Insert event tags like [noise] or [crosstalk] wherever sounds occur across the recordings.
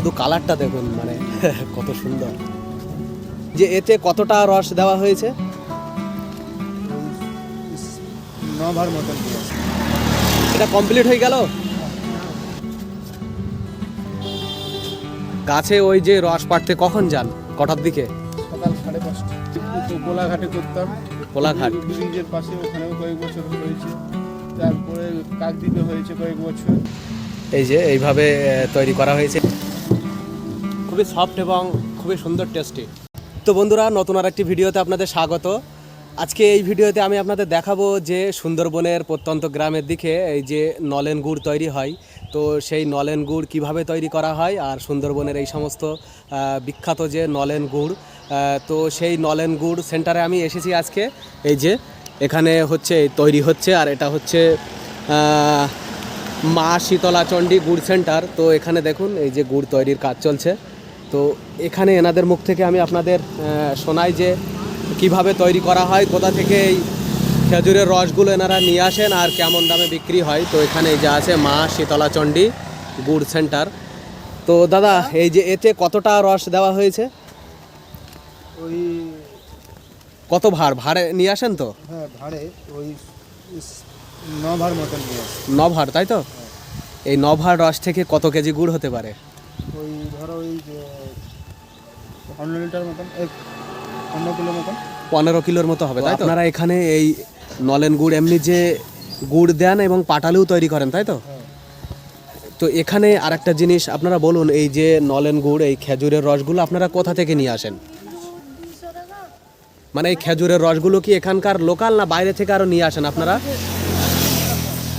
শুধু কালারটা দেখুন মানে [laughs] কত সুন্দর। যে এতে কতটা রস দেওয়া হয়েছে? নভার মতন এটা কমপ্লিট হয়ে গেল? গাছে ওই যে রস পাড়তে কখন যান? কটার দিকে? সকাল সাড়ে পাঁচটা। তো গোলাঘাটে করতাম। কোলাঘাট। ব্রিজের পাশে ওখানেও কয়েক বছর হয়েছে। তারপরে কাকদ্বীপে হয়েছে কয়েক বছর। এই যে এইভাবে তৈরি করা হয়েছে। খুবই সফট এবং খুবই সুন্দর টেস্টি তো বন্ধুরা, নতুন আর একটি ভিডিওতে আপনাদের স্বাগত। আজকে এই ভিডিওতে আমি আপনাদের দেখাবো যে সুন্দরবনের প্রত্যন্ত গ্রামের দিকে এই যে নলেন গুড় তৈরি হয়। তো সেই নলেন গুড় কীভাবে তৈরি করা হয় আর সুন্দরবনের এই সমস্ত বিখ্যাত যে নলেন গুড় তো সেই নলেন গুড় সেন্টারে আমি এসেছি আজকে। এই যে এখানে হচ্ছে তৈরি হচ্ছে আর এটা হচ্ছে মা শীতলা চণ্ডী গুড় সেন্টার। তো এখানে দেখুন, এই যে গুড় তৈরির কাজ চলছে। তো এখানে এনাদের মুখ থেকে আমি আপনাদের শোনাই যে কীভাবে তৈরি করা হয় কোথা থেকে এই খেজুরের রসগুলো এনারা নিয়ে আসেন আর কেমন দামে বিক্রি হয়। তো এখানে এই যে আছে মা শীতলা চণ্ডী গুড় সেন্টার। তো দাদা এই যে এতে কতটা রস দেওয়া হয়েছে? ওই কত ভার? ভাড়ে নিয়ে আসেন তো? হ্যাঁ ভাড়ে ওই ইস- নভার মতন দিয়েছে ন ভার তাই তো? এই ন ভার রস থেকে কত কেজি গুড় হতে পারে? ওই ধরো ওই যে পনেরো লিটার মতন পনেরো কিলো মতন। পনেরো কিলোর মতো হবে তাই তো? আপনারা এখানে এই নলেন গুড় এমনি যে গুড় দেন এবং পাটালিও তৈরি করেন তাই তো? হ্যাঁ। তো এখানে আরেকটা জিনিস আপনারা বলুন এই যে নলেন গুড় এই খেজুরের রসগুলো আপনারা কোথা থেকে নিয়ে আসেন? মানে এই খেজুরের রসগুলো কি এখানকার লোকাল না বাইরে থেকে আরও নিয়ে আসেন আপনারা?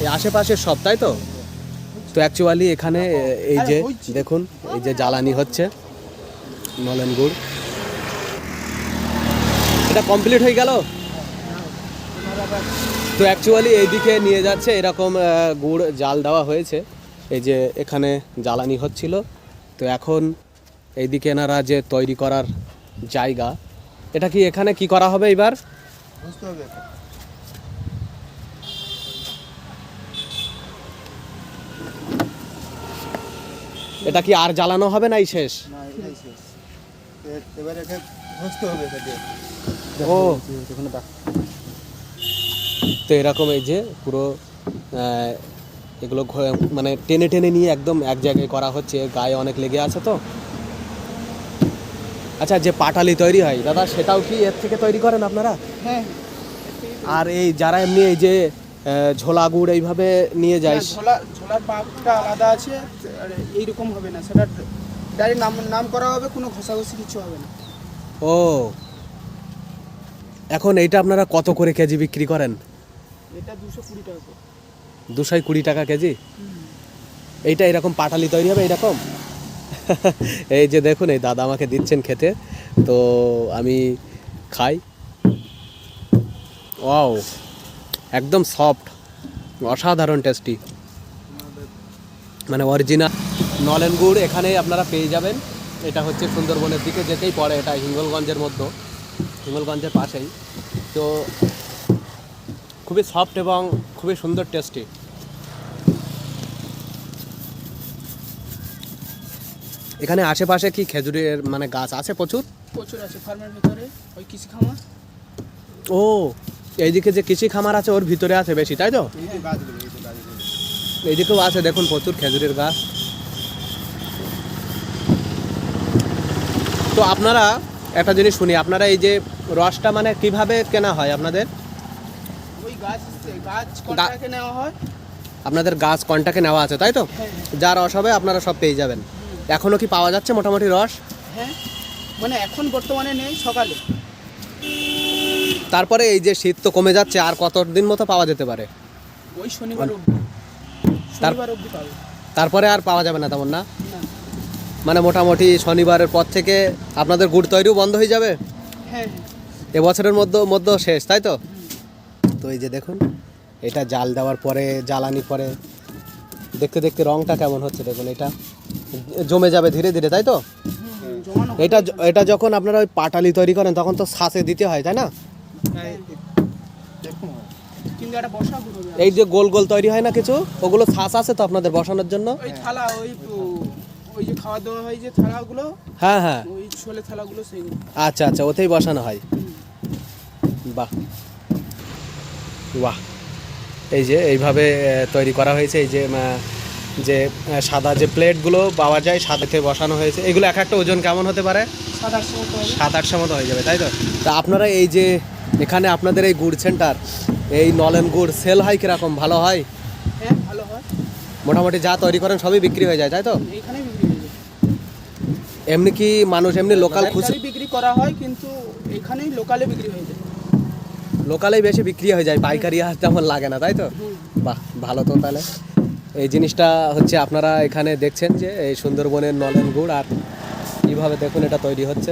এই আশেপাশের সব তাই তো? তো অ্যাকচুয়ালি এখানে এই যে, দেখুন, এই যে জ্বালানি হচ্ছে, নলেন গুড়। এটা কমপ্লিট হয়ে গেল? তো অ্যাকচুয়ালি এইদিকে নিয়ে যাচ্ছে, এরকম গুড়, জাল দেওয়া হয়েছে। এই যে এখানে জ্বালানি হচ্ছিল। তো এখন এইদিকে এনারা যে তৈরি করার জায়গা, এটা কি এখানে কি করা হবে এবার বুঝতে হবে। এটা কি আর জ্বালানো হবে নাই শেষ? ও। তো এরকম এই যে পুরো এগুলো ঘ- মানে টেনে টেনে নিয়ে একদম এক জায়গায় করা হচ্ছে গায়ে অনেক লেগে আছে তো। আচ্ছা যে পাটালি তৈরি হয় দাদা সেটাও কি এর থেকে তৈরি করেন আপনারা? হ্যাঁ। আর এই যারা এমনি এই যে ঝোলা গুড় এইভাবে নিয়ে যায় ঝোলার পাকটা আলাদা আছে আর এইরকম হবে না সেটা ডাইরেক্ট নাম নাম করা হবে কোনো ঘষাঘষি কিছু হবে না। ও। এখন এইটা আপনারা কত করে কেজি বিক্রি করেন? এটা দুশো কুড়ি টাকা করে। দুশোই কুড়ি টাকা কেজি? এইটা এরকম পাটালি তৈরি হবে এরকম [laughs] এই যে দেখুন এই দাদা আমাকে দিচ্ছেন খেতে। তো আমি খাই। ও একদম সফট অসাধারণ টেস্টি। মানে অরিজিনাল নলেন গুড় এখানে আপনারা পেয়ে যাবেন। এটা হচ্ছে সুন্দরবনের দিকে যেতেই পড়ে এটা হিঙ্গলগঞ্জের মধ্যে হিঙ্গলগঞ্জের পাশেই। তো খুবই সফট এবং খুবই সুন্দর টেস্টি এখানে আশেপাশে কি খেজুরের মানে গাছ আছে প্রচুর? প্রচুর আছে ফার্মের ভিতরে ওই কৃষি খামার। ও এইদিকে যে কৃষি খামার আছে ওর ভিতরে আছে বেশি তাই তো? গাছগুলো। এইদিকেও আছে দেখুন প্রচুর খেজুরের গাছ। তো আপনারা একটা জিনিস শুনি আপনারা এই যে রসটা মানে কীভাবে কেনা হয় আপনাদের? ওই গাছ গাছ নেওয়া হয়? আপনাদের গাছ কন্টাকে নেওয়া আছে তাই তো? হ্যাঁ যা রস হবে আপনারা সব পেয়ে যাবেন। এখনও কি পাওয়া যাচ্ছে মোটামুটি রস? হ্যাঁ মানে এখন বর্তমানে নেই সকালে। তারপরে এই যে শীত তো কমে যাচ্ছে আর কতদিন মতো পাওয়া যেতে পারে? ওই শনিবার অবধি তার- শনিবার অবধি পাবে তারপরে আর পাওয়া যাবে না তেমন না? মানে মোটামুটি শনিবারের পর থেকে আপনাদের গুড় তৈরিও বন্ধ হয়ে যাবে? হ্যাঁ হ্যাঁ। এবছরের মধ্যে মধ্যে শেষ তাই তো? তো এই যে দেখুন এটা জাল দেওয়ার পরে জ্বালানি পরে দেখতে দেখতে রংটা কেমন হচ্ছে দেখুন এটা। জমে যাবে ধীরে ধীরে তাই তো? এটা এটা যখন আপনারা ওই পাটালি তৈরি করেন তখন তো শ্বাসে দিতে হয় তাই না হ্যাঁ, দেখুন কিন্তু একটা বসা গুঁড়ো হবে। এই যে গোল গোল তৈরি হয় না কিছু? ওগুলো শ্বাস আছে তো আপনাদের বসানোর জন্য? ওই থালা ওই ওই যে খাওয়া দাওয়া হয় যে থালাগুলো হ্যাঁ হ্যাঁ। ওই ছোলে থালাগুলো আচ্ছা আচ্ছা ওতেই বসানো হয়। বাহ। বাহ। এই যে এইভাবে তৈরি করা হয়েছে। এই যে যে সাদা যে প্লেটগুলো পাওয়া যায় সাদাতে বসানো হয়েছে। এগুলো এক একটা ওজন কেমন হতে পারে? সাত আটশো মতো সাত আটশো মতো হয়ে যাবে তাই তো? তা আপনারা এই যে এখানে আপনাদের এই গুড় সেন্টার এই নলেন গুড় সেল হয় কীরকম? ভালো হয়? হ্যাঁ ভালো হয়। মোটামুটি যা তৈরি করেন সবই বিক্রি হয়ে যায় তাই তো? এইখানেই বিক্রি হয়ে যায়। এমনি কি মানুষ এমনি লোকাল খুচরো বিক্রি করা হয় কিন্তু এখানেই লোকালে বিক্রি হয়ে যায়। লোকালেই বেশি বিক্রি হয়ে যায় পাইকারি আর তেমন লাগে না তাই তো? বাহ ভালো তো তাহলে। এই জিনিসটা হচ্ছে আপনারা এখানে দেখছেন যে এই সুন্দরবনের নলেন গুড় আর কীভাবে দেখুন এটা তৈরি হচ্ছে।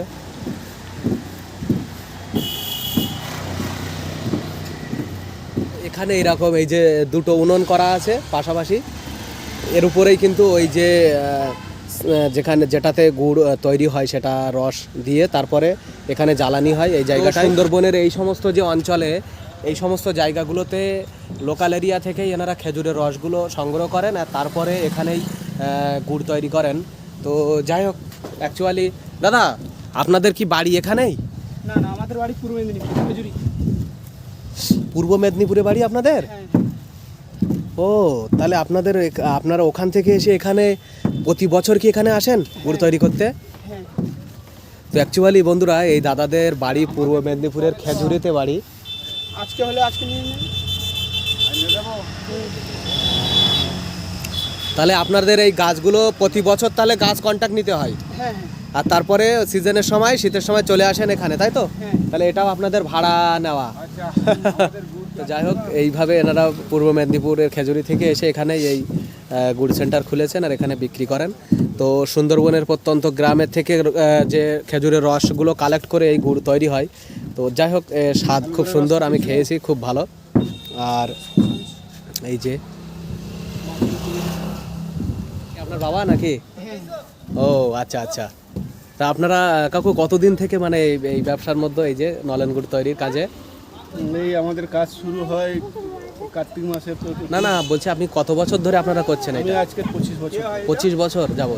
এখানে এরকম এই যে দুটো উনুন করা আছে পাশাপাশি। এর উপরেই কিন্তু ওই যে যেখানে যেটাতে গুড় তৈরি হয় সেটা রস দিয়ে তারপরে এখানে জ্বালানি হয় এই জায়গাটা সুন্দরবনের এই সমস্ত যে অঞ্চলে এই সমস্ত জায়গাগুলোতে লোকাল এরিয়া থেকেই এনারা খেজুরের রসগুলো সংগ্রহ করেন আর তারপরে এখানেই গুড় তৈরি করেন। তো যাই হোক অ্যাকচুয়ালি দাদা আপনাদের কি বাড়ি এখানেই? না না আমাদের বাড়ি পূর্ব মেদিনীপুর খেজুরি। পূর্ব মেদিনীপুরে বাড়ি আপনাদের? হ্যাঁ। ও তাহলে আপনাদের আপনারা ওখান থেকে এসে এখানে প্রতি বছর কি এখানে আসেন গুড় তৈরি করতে? হ্যাঁ। তো অ্যাকচুয়ালি বন্ধুরা এই দাদাদের বাড়ি পূর্ব মেদিনীপুরের খেজুরিতে বাড়ি। আজকে হলে আজকে নিয়ে তাহলে আপনাদের এই গাছগুলো প্রতি বছর তাহলে গাছ কন্ট্যাক্ট নিতে হয়? হ্যাঁ হ্যাঁ। আর তারপরে সিজনের সময় শীতের সময় চলে আসেন এখানে তাই তো? হ্যাঁ। তাহলে এটাও আপনাদের ভাড়া নেওয়া। তো যাই হোক, এইভাবে এনারা পূর্ব মেদিনীপুরের খেজুরি থেকে এসে এখানে এই গুড় সেন্টার খুলেছেন আর এখানে বিক্রি করেন। তো সুন্দরবনের প্রত্যন্ত গ্রামের থেকে যে খেজুরের রসগুলো কালেক্ট করে এই গুড় তৈরি হয়, তো যাই হোক স্বাদ খুব সুন্দর, আমি খেয়েছি, খুব ভালো। আর এই যে আপনার বাবা নাকি? ও আচ্ছা আচ্ছা। তা আপনারা, কাকু, কতদিন থেকে মানে এই ব্যবসার মধ্যে এই যে নলেন গুড় তৈরির কাজে? এই আমাদের কাজ শুরু হয় কার্তিক মাসে তো না না বলছি আপনি কত বছর ধরে আপনারা করছেন এটা? আজকে পঁচিশ বছর। পঁচিশ বছর যাব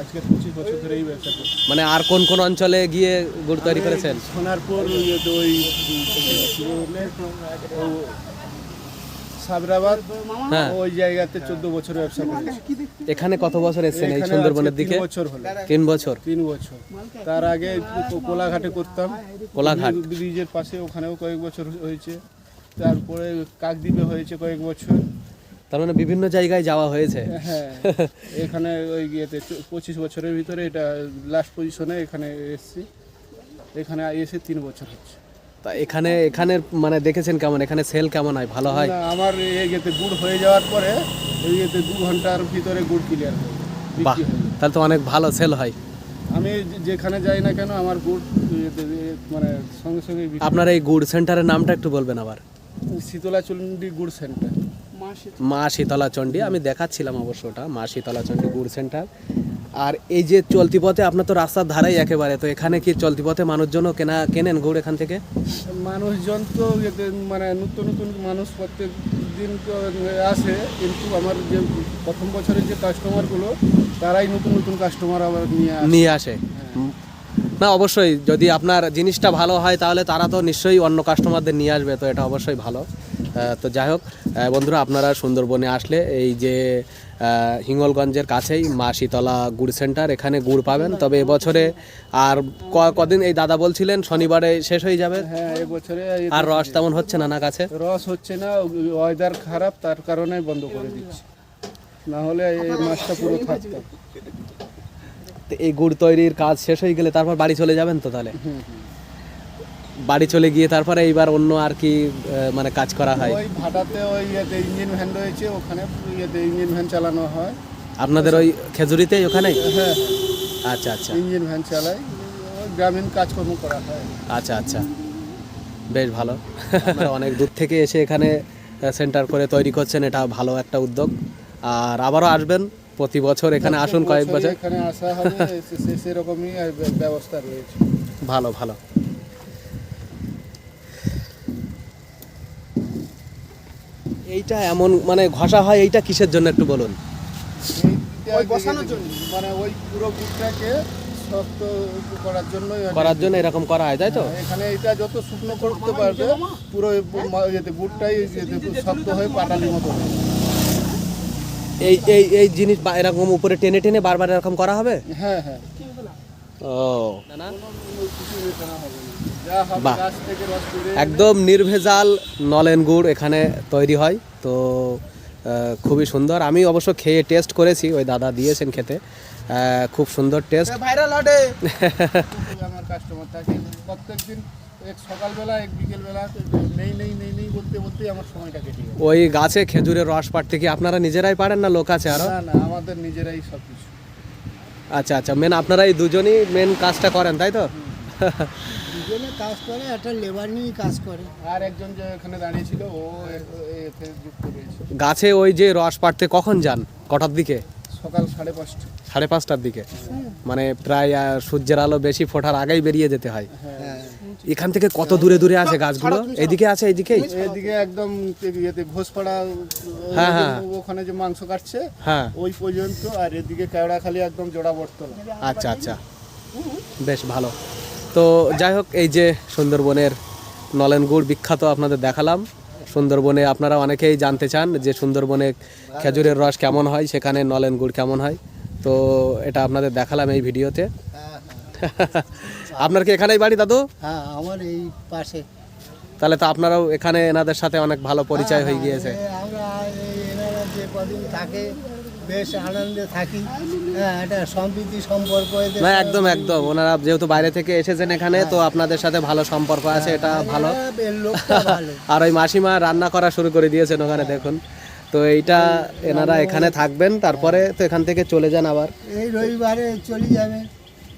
আজকে পঁচিশ বছর ধরে এই ব্যবসা মানে আর কোন কোন অঞ্চলে গিয়ে গুড় তৈরি করেছেন? সোনারপুর ওই সাবরাবাদ হ্যাঁ। ওই জায়গাতে চোদ্দ বছর ব্যবসা করেছি। এখানে কত বছর এসেছেন এই সুন্দরবনের দিকে? বছর হলো। তিন বছর। তিন বছর। তার আগে কোলাঘাটে করতাম। কোলাঘাট। ব্রিজের পাশে ওখানেও কয়েক বছর হয়েছে। তারপরে কাকদ্বীপে হয়েছে কয়েক বছর। তার মানে বিভিন্ন জায়গায় যাওয়া হয়েছে। হ্যাঁ। এখানে ওই ইয়েতে পঁচিশ বছরের ভিতরে এটা লাস্ট পজিশনে এখানে এসেছি। এখানে এসে তিন বছর হচ্ছে। তা এখানে এখানের মানে দেখেছেন কেমন? এখানে সেল কেমন হয়? ভালো হয়? আমার এই ইয়েতে গুড় হয়ে যাওয়ার পরে এই ইয়েতে দু ঘণ্টার ভিতরে গুড় ক্লিয়ার হয়ে। বাহ। তাহলে তো অনেক ভালো সেল হয়। আমি যেখানে যাই না কেন আমার গুড় মানে সঙ্গে সঙ্গে আপনার এই গুড় সেন্টারের নামটা একটু বলবেন আবার। শীতলা চুন্ডি গুড় সেন্টার মা শীতলা। চণ্ডী আমি দেখাচ্ছিলাম অবশ্য ওটা মা শীতলা চণ্ডী গুড় সেন্টার আর এই যে চলতি পথে আপনার তো রাস্তার ধারাই একেবারে তো এখানে কি চলতি পথে মানুষজনও কেনা কেনেন গুড় এখান থেকে? মানুষজন তো মানে নতুন নতুন মানুষ প্রত্যেক দিন তো আসে কিন্তু আমার যে প্রথম বছরের যে কাস্টমারগুলো তারাই নতুন নতুন কাস্টমার আবার নিয়ে আসে। নিয়ে আসে? না অবশ্যই যদি আপনার জিনিসটা ভালো হয় তাহলে তারা তো নিশ্চয়ই অন্য কাস্টমারদের নিয়ে আসবে তো এটা অবশ্যই ভালো। তো যাই হোক বন্ধুরা আপনারা সুন্দরবনে আসলে এই যে হিঙ্গলগঞ্জের কাছেই মা শীতলা গুড় সেন্টার এখানে গুড় পাবেন। তবে এবছরে আর কদিন এই দাদা বলছিলেন শনিবারে শেষ হয়ে যাবে। হ্যাঁ এবছরে আর রস তেমন হচ্ছে না না কাছে? রস হচ্ছে না ওয়েদার খারাপ তার কারণে বন্ধ করে দিচ্ছি। না হলে এই মাছটা পুরো থাকতো। তো এই গুড় তৈরির কাজ শেষ হয়ে গেলে তারপর বাড়ি চলে যাবেন তো তাহলে। বাড়ি চলে গিয়ে তারপরে এইবার অন্য আর কি মানে কাজ করা হয়। ওই ভাটাতে ওই ইয়েতে ইঞ্জিন ভ্যান রয়েছে ওখানে ইয়েতে ইঞ্জিন ভ্যান চালানো হয়। আপনাদের ওই খেজুরিতেই ওখানেই হ্যাঁ আচ্ছা আচ্ছা। ইঞ্জিন ভ্যান চালাই গ্রামীণ কাজকর্ম করা হয়। আচ্ছা আচ্ছা। বেশ ভালো। অনেক দূর থেকে এসে এখানে সেন্টার করে তৈরি করছেন এটা ভালো একটা উদ্যোগ। আর আবারও আসবেন প্রতি বছর এখানে আসুন কয়েক বছর। এখানে আসা হবে সেরকমই ব্যবস্থা রয়েছে। ভালো ভালো। এইটা এমন মানে ঘষা হয় এইটা কিসের জন্য একটু বলুন? বসানোর জন্য। মানে ওই পুরো গুড়টাকে শক্ত করার জন্য করার জন্য এরকম করা হয় তাই তো? এখানে এটা যত শুকনো করতে পারবে পুরো ইয়েতে গুড়টাই শক্ত হয়ে পাটালির মতো এই এই এই জিনিস এরকম উপরে টেনে টেনে বারবার এরকম করা হবে? হ্যাঁ হ্যাঁ। ও। না। বাহ। একদম নির্ভেজাল নলেন গুড় এখানে তৈরি হয়। তো খুবই সুন্দর। আমি অবশ্য খেয়ে টেস্ট করেছি ওই দাদা দিয়েছেন খেতে। খুব সুন্দর টেস্ট। ভাইরাল হাটে [laughs] আমার কাস্টমার থাকে প্রত্যেকদিন এক সকালবেলা এক বিকেলবেলা নেই নেই নেই নেই বলতে বলতেই আমার সময়টা কেটে যায় ওই গাছে খেজুরের রস পাড়তে কি আপনারা নিজেরাই পারেন না লোক আছে আরও? না না আমাদের নিজেরাই সব কিছু। আচ্ছা আচ্ছা। মেন আপনারা এই দুজনই মেন কাজটা করেন তাই তো? [laughs] দুজনে কাজ করে একটা লেবার নিয়ে কাজ করে। আর একজন যে এখানে দাঁড়িয়ে ছিল ও যুক্ত রয়েছে। গাছে ওই যে রস পাড়তে কখন যান? কটার দিকে? সকাল সাড়ে পাঁচটা। সাড়ে পাঁচটার দিকে? মানে প্রায় সূর্যের আলো বেশি ফোটার আগেই বেরিয়ে যেতে হয়। হ্যাঁ। এখান থেকে কত দূরে দূরে আছে গাছগুলো? এইদিকে আছে এইদিকেই এদিকে একদম ইয়েতে ঘোষপাড়া হ্যাঁ, হ্যাঁ। ওখানে যে মাংস কাটছে হ্যাঁ। ওই পর্যন্ত আর এদিকে কেওড়াখালি একদম জোড়া বটতলা আচ্ছা আচ্ছা। বেশ ভালো। তো যাই হোক এই যে সুন্দরবনের নলেন গুড় বিখ্যাত আপনাদের দেখালাম। সুন্দরবনে আপনারা অনেকেই জানতে চান যে সুন্দরবনে খেজুরের রস কেমন হয় সেখানে নলেন গুড় কেমন হয়। তো এটা আপনাদের দেখালাম এই ভিডিওতে। হ্যাঁ আপনার কি এখানেই বাড়ি দাদু? হ্যাঁ আমার এই পাশে। তাহলে তো আপনারাও এখানে এনাদের সাথে অনেক ভালো পরিচয় হয়ে গিয়েছে। আমরা যে কদিন থাকে বেশ আনন্দে থাকি। হ্যাঁ একটা সম্প্রীতি সম্পর্ক না একদম একদম। ওনারা যেহেতু বাইরে থেকে এসেছেন এখানে তো আপনাদের সাথে ভালো সম্পর্ক আছে এটা ভালো। লোকটা ভালো। [laughs] আর ওই মাসিমা রান্না করা শুরু করে দিয়েছেন ওখানে দেখুন। তো এইটা এনারা এখানে থাকবেন তারপরে তো এখান থেকে চলে যান আবার। এই রবিবারে চলে যাবে।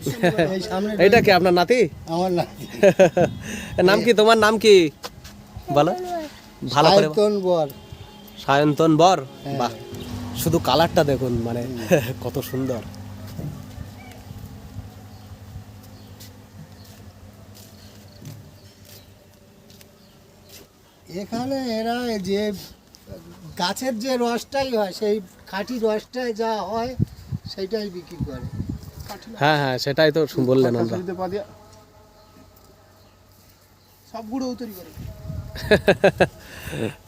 [laughs] এইটা কি আপনার নাতি? আমার [laughs] নাম কি তোমার? নাম কি? বলো। ভালো করে বর। সায়ন্তন বর? বাহ। শুধু কালারটা দেখুন মানে [laughs] কত সুন্দর। এখানে এরা যে গাছের যে রসটাই হয় সেই খাঁটি রসটাই যা হয় সেটাই বিক্রি করে। হ্যাঁ হ্যাঁ সেটাই তো বললেন আমরা। সব গুঁড়ো তৈরি করে। [laughs]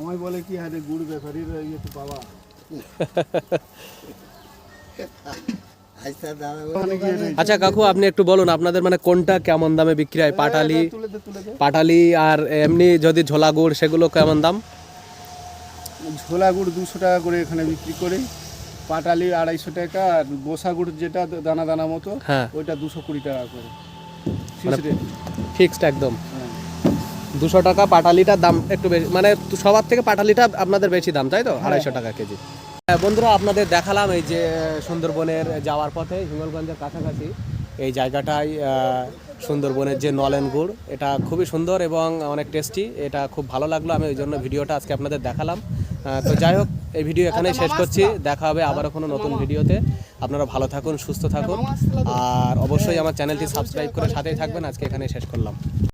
আমায় বলে কি আরে গুড় ব্যাপারীর ইয়েতে বাবা। [laughs] আচ্ছা আচ্ছা কাকু আপনি একটু বলুন আপনাদের মানে কোনটা কেমন দামে বিক্রি হয়? পাটালি? পাটালি আর এমনি যদি ঝোলা গুড় সেগুলো কেমন দাম? ঝোলা গুড় দুশো টাকা করে এখানে বিক্রি করি। পাটালি আড়াইশো টাকা আর বসা গুড় যেটা দানা দানা মতো হ্যাঁ। ওইটা দুশো কুড়ি টাকা করে। মানে- ফিক্সড একদম। হ্যাঁ। দুশো টাকা পাটালিটার দাম একটু বেশি মানে সবার থেকে পাটালিটা আপনাদের বেশি দাম তাই তো? আড়াইশো টাকা কেজি। হ্যাঁ, বন্ধুরা আপনাদের দেখালাম এই যে সুন্দরবনের যাওয়ার পথে হিঙ্গলগঞ্জের কাছাকাছি। এই জায়গাটায় সুন্দরবনের যে নলেন গুড় এটা খুবই সুন্দর এবং অনেক টেস্টি। এটা খুব ভালো লাগল আমি ওই জন্য ভিডিওটা আজকে আপনাদের দেখালাম। তো যাই হোক এই ভিডিও এখানেই শেষ করছি। দেখা হবে আবারও কোনো নতুন ভিডিওতে। আপনারা ভালো থাকুন সুস্থ থাকুন। আর অবশ্যই আমার চ্যানেলটি সাবস্ক্রাইব করে সাথেই থাকবেন। আজকে এখানেই শেষ করলাম।